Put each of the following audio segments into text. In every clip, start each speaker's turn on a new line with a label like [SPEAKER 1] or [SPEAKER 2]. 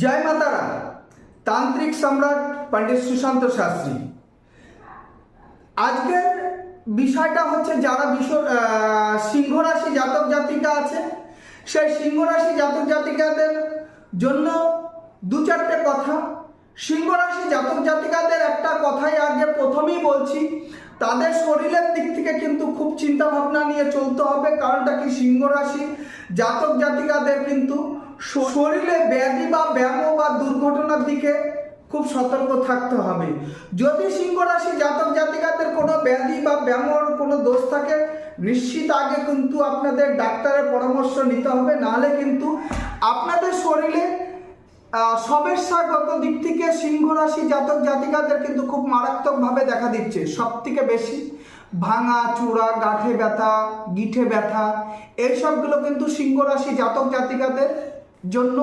[SPEAKER 1] জয় মাতারা, তান্ত্রিক সম্রাট পণ্ডিত সুশান্ত শাস্ত্রী। আজকের বিষয়টা হচ্ছে যারা বিশ্ব সিংহ রাশি জাতক জাতিকা আছে, সেই সিংহ রাশি জাতক জাতিকাদের জন্য দু চারটে কথা। সিংহ রাশি জাতক জাতিকাদের একটা কথাই আগে প্রথমেই বলছি তাদের শরীরের দিক থেকে কিন্তু খুব চিন্তা ভাবনা নিয়ে চলতে হবে, কারণটা কি? সিংহ রাশি জাতক জাতিকাদের কিন্তু শরীরে ব্যাধি বা ব্যায়াম বা দুর্ঘটনার দিকে খুব সতর্ক থাকতে হবে। যদি সিংহ রাশি জাতক জাতিকাদের কোনো ব্যাধি বা ব্যামোর কোনো দোষ থাকে, নিশ্চিত আগে কিন্তু আপনাদের ডাক্তারের পরামর্শ নিতে হবে, নাহলে কিন্তু আপনাদের শরীরে সমস্যাগত দিক থেকে সিংহ রাশি জাতক জাতিকাদের কিন্তু খুব মারাত্মকভাবে দেখা দিচ্ছে। সব থেকে বেশি ভাঙা, চূড়া, গাঁঠে ব্যথা, গিঠে ব্যথা, এইসবগুলো কিন্তু সিংহ রাশি জাতক জাতিকাদের জন্য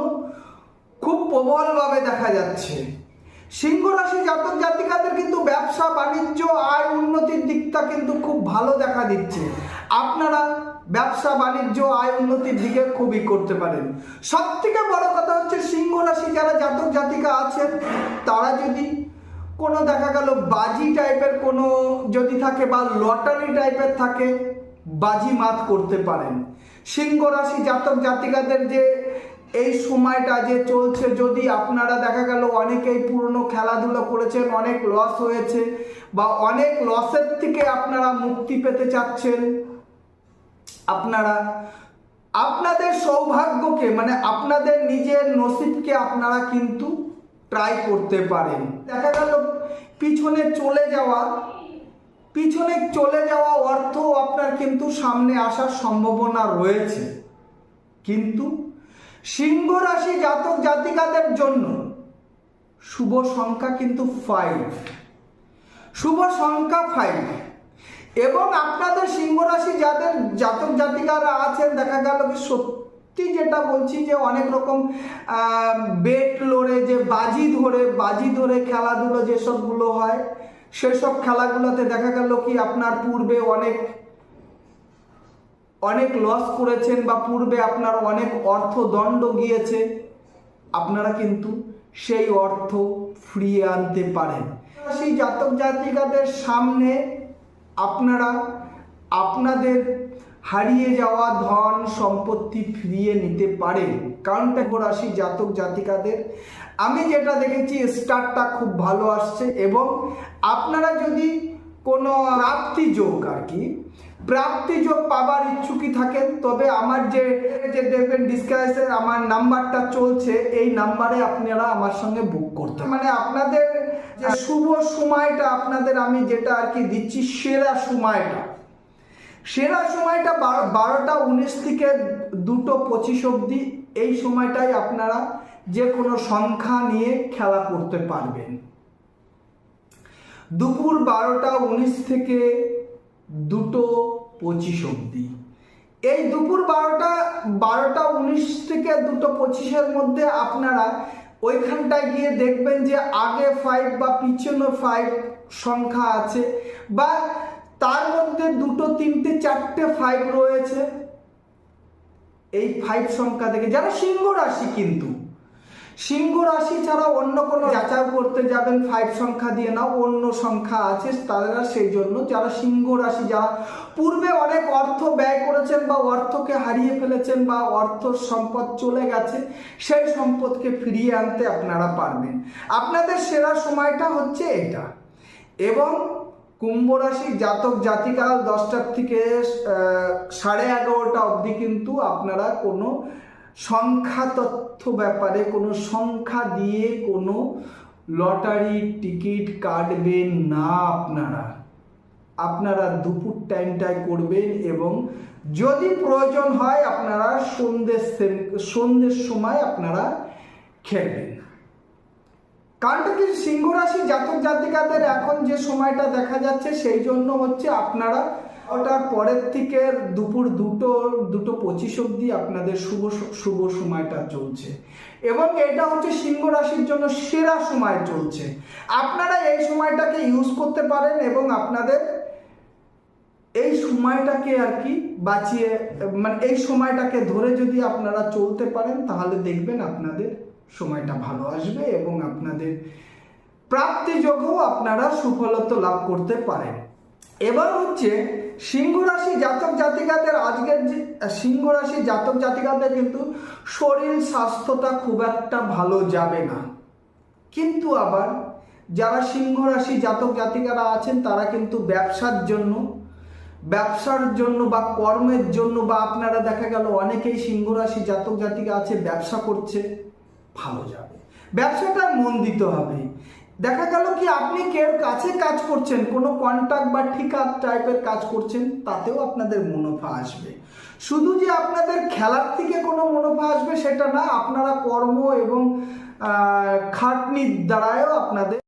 [SPEAKER 1] খুব প্রবলভাবে দেখা যাচ্ছে। সিংহ রাশি জাতক জাতিকাদের কিন্তু ব্যবসা, বাণিজ্য, আয় উন্নতির দিকটা কিন্তু খুব ভালো দেখা দিচ্ছে। আপনারা ব্যবসা, বাণিজ্য, আয় উন্নতির দিকে খুবই করতে পারেন। সব থেকে বড় কথা হচ্ছে সিংহ রাশি যারা জাতক জাতিকা আছেন, তারা যদি কোনো দেখা গেল বাজি টাইপের কোনো যদি থাকে বা লটারি টাইপের থাকে, বাজি মাত করতে পারেন। সিংহ রাশি জাতক জাতিকাদের যে এই সময়টা যে চলছে, যদি আপনারা দেখা গেল অনেকেই পুরনো খেলাধুলো করেছেন, অনেক লস হয়েছে বা অনেক লসের থেকে আপনারা মুক্তি পেতে চাচ্ছেন, আপনারা, আপনাদের সৌভাগ্যকে মানে আপনাদের নিজের নসিবকে আপনারা কিন্তু ট্রাই করতে পারেন। দেখা গেল পিছনে চলে যাওয়া, পিছনে চলে যাওয়া অর্থ আপনার কিন্তু সামনে আসার সম্ভাবনা রয়েছে। কিন্তু সিংহ রাশি জাতক জাতিকাদের জন্য শুভ সংখ্যা কিন্তু ফাইভ শুভ সংখ্যা ফাইভ এবং আপনাদের সিংহ রাশি যাদের জাতক জাতিকারা আছেন, দেখা গেল কি সত্যি যেটা বলছি যে অনেক রকম বেট লড়ে, যে বাজি ধরে বাজি ধরে খেলাধুলো যেসবগুলো হয়, সেসব খেলাগুলোতে দেখা গেল কি আপনার পূর্বে অনেক অনেক লস করেছেন বা পূর্বে আপনার অনেক অর্থ দণ্ড গিয়েছে, আপনারা কিন্তু সেই অর্থ ফিরিয়ে আনতে পারেন। সেই জাতক জাতিকাদের সামনে আপনারা আপনাদের হারিয়ে যাওয়া ধন সম্পত্তি ফিরিয়ে নিতে পারেন। কারণটা রাশি জাতক জাতিকাদের। আমি যেটা দেখেছি, স্টারটা খুব ভালো আসছে এবং আপনারা যদি কোনো রাত্রি যোগ আর কি প্রাপ্তি যোগ পাবার ইচ্ছুকি থাকেন, তবে আমার যে যে দেখবেন ডিসকাসের আমার নাম্বারটা চলছে, এই নাম্বারে আপনারা আমার সঙ্গে বুক করতে মানে আপনাদের যে শুভ সময়টা আপনাদের আমি যেটা আর কি দিচ্ছি, সেরা সময়টা। সেরা সময়টা বারোটা উনিশ থেকে দুটো পঁচিশ অবধি, এই সময়টাই আপনারা যে কোনো সংখ্যা নিয়ে খেলা করতে পারবেন। দুপুর বারোটা উনিশ থেকে দুটো পঁচিশ অবধি। এই দুপুর বারোটা বারোটা উনিশ থেকে দুটো পঁচিশের মধ্যে আপনারা ওইখানটায় গিয়ে দেখবেন যে আগে ফাইভ বা পিছনে ফাইভ সংখ্যা আছে বা তার মধ্যে দুটো, তিনটে, চারটে ফাইভ রয়েছে। এই ফাইভ সংখ্যা থেকে যারা সিংহ রাশি কিন্তু সিংহ রাশি ছাড়া অন্য কোনো যাচাই করতে যাবেন ফাইভ সংখ্যা দিয়ে নাও, অন্য সংখ্যা আছে, তারা সেই জন্য। যারা সিংহ রাশি, যারা পূর্বে অনেক অর্থ ব্যয় করেছেন বা অর্থকে হারিয়ে ফেলেছেন বা অর্থ সম্পদ চলে গেছে, সেই সম্পদকে ফিরিয়ে আনতে আপনারা পারবেন। আপনাদের সেরা সময়টা হচ্ছে এটা। এবং কুম্ভ রাশি জাতক জাতিকাল দশটার থেকে সাড়ে এগারোটা অবধি কিন্তু আপনারা কোনো সংখ্যা তথ্য ব্যাপারে কোনো সংখ্যা দিয়ে কোনো লটারি টিকিট কাটবেন না আপনারা। আপনারা দুপুর টাইমটায় করবেন এবং যদি প্রয়োজন হয় আপনারা সন্ধ্যের সন্ধ্যের সময় আপনারা খেলবেন। কারণটা কি সিংহ রাশি জাতক জাতিকাদের এখন যে সময়টা দেখা যাচ্ছে, সেই জন্য হচ্ছে আপনারা ওটার পরের থেকে দুপুর দুটো দুটো পঁচিশ অবধি আপনাদের শুভ শুভ সময়টা চলছে। এবং এটা হচ্ছে সিংহ রাশির জন্য সেরা সময় চলছে। আপনারা এই সময়টাকে ইউজ করতে পারেন এবং আপনাদের এই সময়টাকে আর কি বাঁচিয়ে মানে এই সময়টাকে ধরে যদি আপনারা চলতে পারেন, তাহলে দেখবেন আপনাদের সময়টা ভালো আসবে এবং আপনাদের প্রাপ্তিযোগও আপনারা সুফলতা লাভ করতে পারেন। এবার হচ্ছে সিংহ রাশি জাতক জাতিকাদের আজকের যে সিংহ রাশি জাতক জাতিকাদের কিন্তু শরীর স্বাস্থ্যটা খুব একটা ভালো যাবে না। কিন্তু আবার যারা সিংহ রাশি জাতক জাতিকারা আছেন, তারা কিন্তু ব্যবসার জন্য ব্যবসার জন্য বা কর্মের জন্য বা আপনারা দেখা গেল অনেকেই সিংহ রাশি জাতক জাতিকা আছে, ব্যবসা করছে, ভালো যাবে। ব্যবসাটা মন দিতে হবে। দেখা গেল কি আপনি কেউ কাছে কাজ করছেন, কোনো কন্ট্রাক্ট বা ঠিকা টাইপের কাজ করছেন, তাতেও আপনাদের মুনাফা আসবে। শুধু যে আপনাদের খেলার থেকে কোনো মুনাফা আসবে সেটা না, আপনারা কর্ম এবং খাটনির দ্বারাও আপনাদের